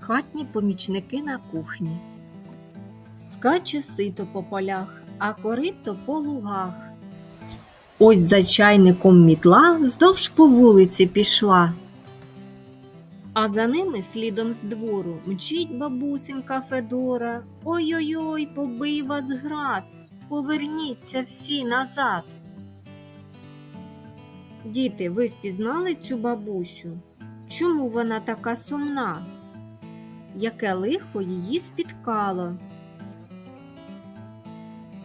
Хатні помічники на кухні. Скаче сито по полях, а корито по лугах. Ось за чайником мітла вздовж по вулиці пішла. А за ними слідом з двору мчить бабусенька Федора. Ой-ой-ой, побий вас град, поверніться всі назад. Діти, ви впізнали цю бабусю? Чому вона така сумна? Яке лихо її спіткало?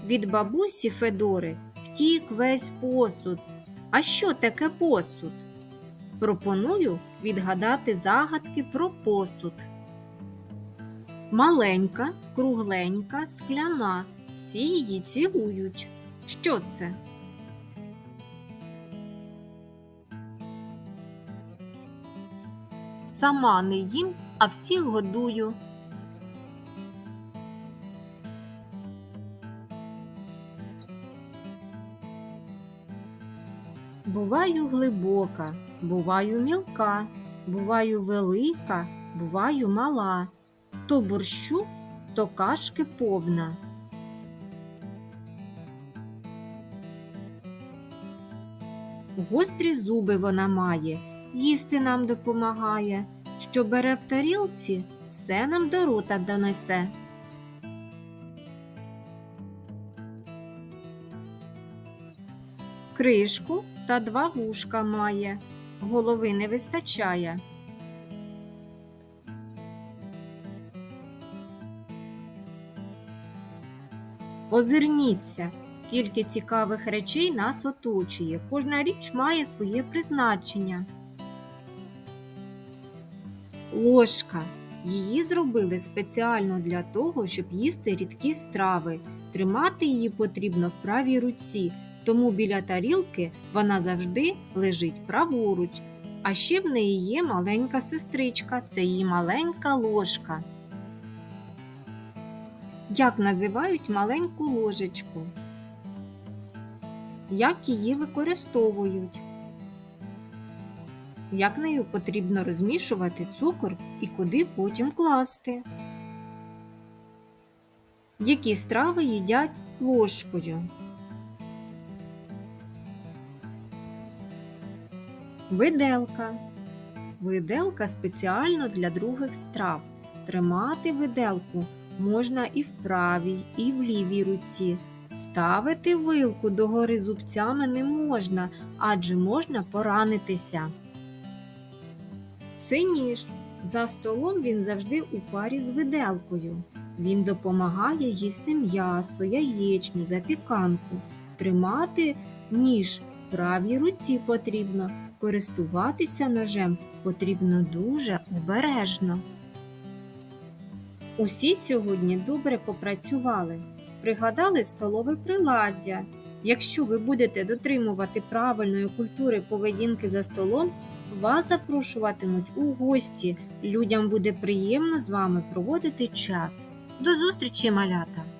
Від бабусі Федори втік весь посуд. А що таке посуд? Пропоную відгадати загадки про посуд. Маленька, кругленька, скляна. Всі її цілують. Що це? Сама не їм, а всіх годую. Буваю глибока, буваю мілка, буваю велика, буваю мала. То борщу, то кашки повна. Гострі зуби вона має, їсти нам допомагає, що бере в тарілці, все нам до рота донесе. Кришку та два вушка має, голови не вистачає. Озирніться, скільки цікавих речей нас оточує. Кожна річ має своє призначення. Ложка. Її зробили спеціально для того, щоб їсти рідкі страви. Тримати її потрібно в правій руці, тому біля тарілки вона завжди лежить праворуч. А ще в неї є маленька сестричка, це її маленька ложка. Як називають маленьку ложечку? Як її використовують? Як нею потрібно розмішувати цукор і куди потім класти? Які страви їдять ложкою? Виделка. Виделка спеціально для других страв. Тримати виделку можна і в правій, і в лівій руці. Ставити вилку догори зубцями не можна, адже можна поранитися. Це. За столом він завжди у парі з виделкою. Він допомагає їсти м'ясо, яєчню, запіканку. Тримати ніж в правій руці потрібно. Користуватися ножем потрібно дуже обережно. Усі сьогодні добре попрацювали, пригадали столове приладдя. Якщо ви будете дотримувати правильної культури поведінки за столом, вас запрошуватимуть у гості. Людям буде приємно з вами проводити час. До зустрічі, малята!